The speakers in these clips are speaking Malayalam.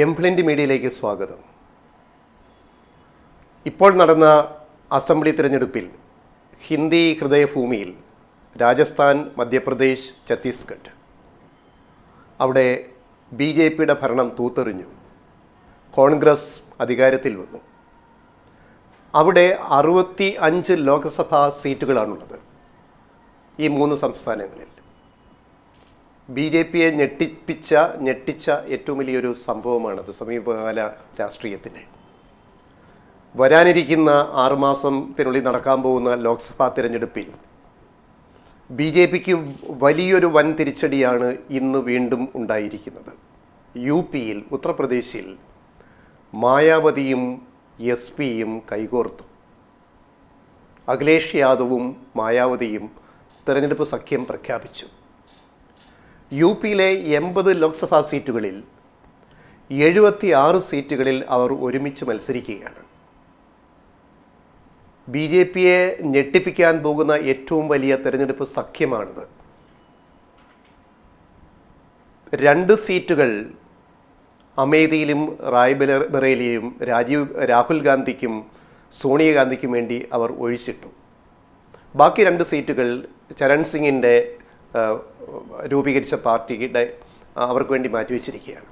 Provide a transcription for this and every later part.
എംപ്ലിന്റ് മീഡിയയിലേക്ക് സ്വാഗതം. ഇപ്പോൾ നടന്ന അസംബ്ലി തിരഞ്ഞെടുപ്പിൽ ഹിന്ദി ഹൃദയഭൂമിയിൽ രാജസ്ഥാൻ മധ്യപ്രദേശ് ഛത്തീസ്ഗഡ് അവിടെ ബി ജെ പിയുടെ ഭരണം തൂത്തെറിഞ്ഞു. കോൺഗ്രസ് അധികാരത്തിൽ വന്നു. അവിടെ അറുപത്തി അഞ്ച് ലോക്സഭാ സീറ്റുകളാണുള്ളത് ഈ മൂന്ന് സംസ്ഥാനങ്ങളിൽ. ബി ജെ പിയെ ഞെട്ടിപ്പിച്ച ഞെട്ടിച്ച ഏറ്റവും വലിയൊരു സംഭവമാണത് സമീപകാല രാഷ്ട്രീയത്തിലെ വരാനിരിക്കുന്ന ആറുമാസത്തിനുള്ളിൽ നടക്കാൻ പോകുന്ന ലോക്സഭാ തിരഞ്ഞെടുപ്പിൽ ബി ജെ പിക്ക് വലിയൊരു വൻ തിരിച്ചടിയാണ് ഇന്ന് വീണ്ടും ഉണ്ടായിരിക്കുന്നത്. യു പിയിൽ ഉത്തർപ്രദേശിൽ മായാവതിയും എസ് പിയും കൈകോർത്തു. അഖിലേഷ് യാദവും മായാവതിയും തെരഞ്ഞെടുപ്പ് സഖ്യം പ്രഖ്യാപിച്ചു. യു പിയിലെ എൺപത് ലോക്സഭാ സീറ്റുകളിൽ എഴുപത്തി ആറ് സീറ്റുകളിൽ അവർ ഒരുമിച്ച് മത്സരിക്കുകയാണ്. ബി ജെ പിയെ ഞെട്ടിപ്പിക്കാൻ പോകുന്ന ഏറ്റവും വലിയ തെരഞ്ഞെടുപ്പ് സഖ്യമാണിത്. രണ്ട് സീറ്റുകൾ അമേഠിയിലും റായ്ബറേലിയിലും രാജീവ് രാഹുൽ ഗാന്ധിക്കും സോണിയാഗാന്ധിക്കും വേണ്ടി അവർ ഒഴിച്ചിട്ടു. ബാക്കി രണ്ട് സീറ്റുകൾ ചരൺ സിംഗിന്റെ രൂപീകരിച്ച പാർട്ടിയുടെ അവർക്ക് വേണ്ടി മാറ്റിവെച്ചിരിക്കുകയാണ്.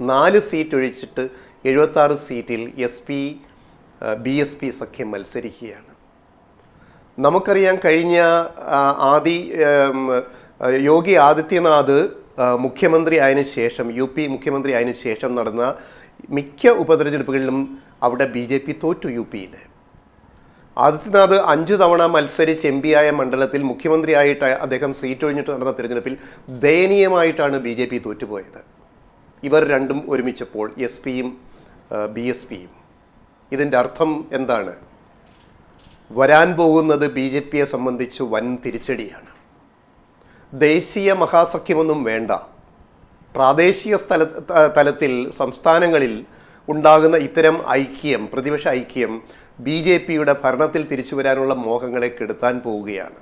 നാല് സീറ്റ് ഒഴിച്ചിട്ട് എഴുപത്താറ് സീറ്റിൽ S P B S P സഖ്യം മത്സരിക്കുകയാണ്. നമുക്കറിയാം കഴിഞ്ഞ ആദി യോഗി ആദിത്യനാഥ് മുഖ്യമന്ത്രി ആയതിനു ശേഷം യു പി മുഖ്യമന്ത്രി ആയതിനു ശേഷം നടന്ന മിക്ക ഉപതെരഞ്ഞെടുപ്പുകളിലും അവിടെ ബി ജെ പി തോറ്റു യു പിയിൽ ആദിത്യനാഥ് അഞ്ച് തവണ മത്സരിച്ച് എം ആയ മണ്ഡലത്തിൽ മുഖ്യമന്ത്രിയായിട്ട് അദ്ദേഹം സീറ്റ് ഒഴിഞ്ഞിട്ട് നടന്ന തിരഞ്ഞെടുപ്പിൽ ദയനീയമായിട്ടാണ് ബി ജെ പി തോറ്റുപോയത്. ഇവർ രണ്ടും ഒരുമിച്ചപ്പോൾ എസ് പിയും ബി എസ് പിയും. ഇതിന്റെ അർത്ഥം എന്താണ്? വരാൻ പോകുന്നത് ബി ജെ പിയെ സംബന്ധിച്ച് വൻ തിരിച്ചടിയാണ്. ദേശീയ മഹാസഖ്യമൊന്നും വേണ്ട. പ്രാദേശിക സ്ഥല തലത്തിൽ സംസ്ഥാനങ്ങളിൽ ഉണ്ടാകുന്ന ഇത്തരം ഐക്യം പ്രതിപക്ഷ ഐക്യം ബി ജെ പിയുടെ ഭരണത്തിൽ തിരിച്ചു വരാനുള്ള മോഹങ്ങളെ കെടുത്താൻ പോവുകയാണ്.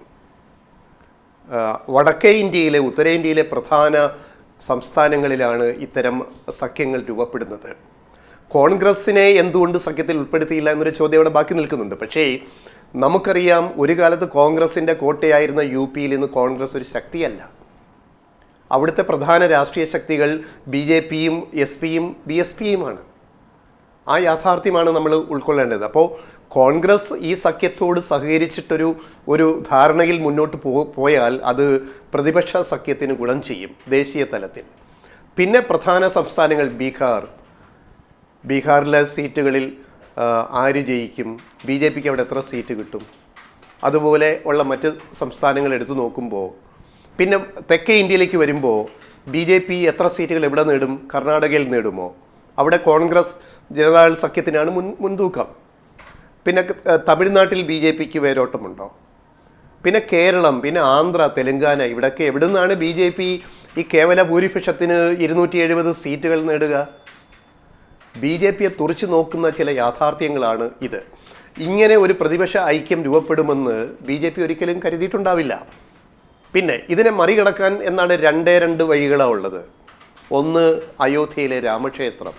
വടക്കേ ഇന്ത്യയിലെ ഉത്തരേന്ത്യയിലെ പ്രധാന സംസ്ഥാനങ്ങളിലാണ് ഇത്തരം സഖ്യങ്ങൾ രൂപപ്പെടുന്നത്. കോൺഗ്രസിനെ എന്തുകൊണ്ട് സഖ്യത്തിൽ ഉൾപ്പെടുത്തിയില്ല എന്നൊരു ചോദ്യം അവിടെ ബാക്കി നിൽക്കുന്നുണ്ട്. പക്ഷേ നമുക്കറിയാം ഒരു കാലത്ത് കോൺഗ്രസിന്റെ കോട്ടയായിരുന്ന യു പിയിൽ ഇന്ന് കോൺഗ്രസ് ഒരു ശക്തിയല്ല. അവിടുത്തെ പ്രധാന രാഷ്ട്രീയ ശക്തികൾ ബി ജെ പിയും എസ് പിയും ബി എസ് പിയുമാണ്. ആ യാഥാർത്ഥ്യമാണ് നമ്മൾ ഉൾക്കൊള്ളേണ്ടത്. അപ്പോൾ കോൺഗ്രസ് ഈ സഖ്യത്തോട് സഹകരിച്ചിട്ടൊരു ഒരു ധാരണയിൽ മുന്നോട്ട് പോ പോയാൽ അത് പ്രതിപക്ഷ സഖ്യത്തിന് ഗുണം ചെയ്യും ദേശീയ തലത്തിൽ. പിന്നെ പ്രധാന സംസ്ഥാനങ്ങൾ ബീഹാർ. ബീഹാറിലെ സീറ്റുകളിൽ ആര് ജയിക്കും? ബി ജെ പിക്ക് അവിടെ എത്ര സീറ്റ് കിട്ടും? അതുപോലെ ഉള്ള മറ്റ് സംസ്ഥാനങ്ങൾ എടുത്തു നോക്കുമ്പോൾ പിന്നെ തെക്കേ ഇന്ത്യയിലേക്ക് വരുമ്പോൾ ബി ജെ പി എത്ര സീറ്റുകൾ എവിടെ നേടും? കർണാടകയിൽ നേടുമോ? അവിടെ കോൺഗ്രസ് ജനതാദൾ സഖ്യത്തിനാണ് മുൻ മുൻതൂക്കം. പിന്നെ തമിഴ്നാട്ടിൽ ബി ജെ പിക്ക് വേരോട്ടമുണ്ടോ? പിന്നെ കേരളം പിന്നെ ആന്ധ്ര തെലങ്കാന ഇവിടൊക്കെ എവിടെ നിന്നാണ് ബി ജെ പി ഈ കേവല ഭൂരിപക്ഷത്തിന് ഇരുന്നൂറ്റി എഴുപത് സീറ്റുകൾ നേടുക? ബി ജെ പിയെ തുറച്ചു നോക്കുന്ന ചില യാഥാർത്ഥ്യങ്ങളാണ് ഇത്. ഇങ്ങനെ ഒരു പ്രതിപക്ഷ ഐക്യം രൂപപ്പെടുമെന്ന് ബി ജെ പി ഒരിക്കലും കരുതിയിട്ടുണ്ടാവില്ല. പിന്നെ ഇതിനെ മറികടക്കാൻ എന്നാണ് രണ്ടേ രണ്ട് വഴികളാണ് ഉള്ളത്. ഒന്ന് അയോധ്യയിലെ രാമക്ഷേത്രം.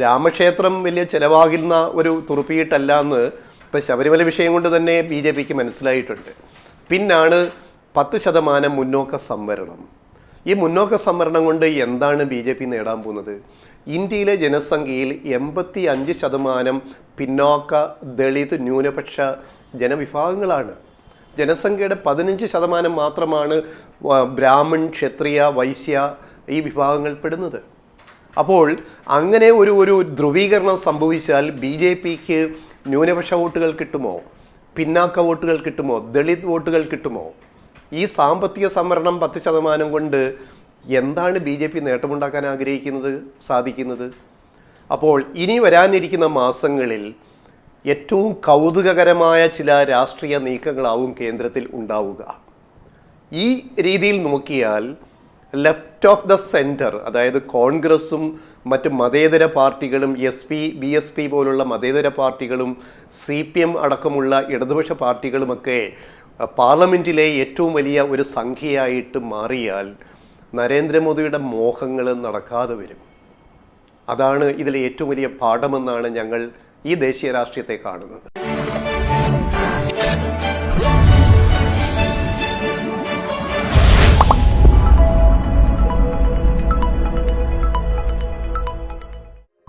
രാമക്ഷേത്രം വലിയ ചിലവാകുന്ന ഒരു തുറുപ്പിയിട്ടല്ല എന്ന് ഇപ്പം ശബരിമല വിഷയം കൊണ്ട് തന്നെ ബി ജെ പിക്ക് മനസ്സിലായിട്ടുണ്ട്. പിന്നാണ് പത്ത് ശതമാനം മുന്നോക്ക സംവരണം. ഈ മുന്നോക്ക സംവരണം കൊണ്ട് എന്താണ് ബി ജെ പി നേടാൻ പോകുന്നത്? ഇന്ത്യയിലെ ജനസംഖ്യയിൽ എൺപത്തി അഞ്ച് ശതമാനം പിന്നോക്ക ദളിത് ന്യൂനപക്ഷ ജനവിഭാഗങ്ങളാണ്. ജനസംഖ്യയുടെ പതിനഞ്ച് ശതമാനം മാത്രമാണ് ബ്രാഹ്മൺ ക്ഷത്രിയ വൈശ്യ ഈ വിഭാഗങ്ങൾ പെടുന്നത്. അപ്പോൾ അങ്ങനെ ഒരു ഒരു ധ്രുവീകരണം സംഭവിച്ചാൽ ബി ജെ പിക്ക് ന്യൂനപക്ഷ വോട്ടുകൾ കിട്ടുമോ? പിന്നാക്ക വോട്ടുകൾ കിട്ടുമോ? ദളിത് വോട്ടുകൾ കിട്ടുമോ? ഈ സാമ്പത്തിക സംവരണം പത്ത് ശതമാനം കൊണ്ട് എന്താണ് ബി ജെ പി നേട്ടമുണ്ടാക്കാൻ ആഗ്രഹിക്കുന്നത് സാധിക്കുന്നത്? അപ്പോൾ ഇനി വരാനിരിക്കുന്ന മാസങ്ങളിൽ ഏറ്റവും കൗതുകകരമായ ചില രാഷ്ട്രീയ നീക്കങ്ങളാവും കേന്ദ്രത്തിൽ ഉണ്ടാവുക. ഈ രീതിയിൽ നോക്കിയാൽ ലെഫ്റ്റ് ഓഫ് ദ സെന്റർ അതായത് കോൺഗ്രസും മറ്റ് മതേതര പാർട്ടികളും S P B S P പോലുള്ള മതേതര പാർട്ടികളും സി പി എം അടക്കമുള്ള ഇടതുപക്ഷ പാർട്ടികളുമൊക്കെ പാർലമെന്റിലെ ഏറ്റവും വലിയ ഒരു സംഖ്യയായിട്ട് മാറിയാൽ നരേന്ദ്രമോദിയുടെ മോഹങ്ങൾ നടക്കാതെ വരും. അതാണ് ഇതിലെ ഏറ്റവും വലിയ പാഠമെന്നാണ് ഞങ്ങൾ ഈ ദേശീയ രാഷ്ട്രീയത്തെ കാണുന്നത്.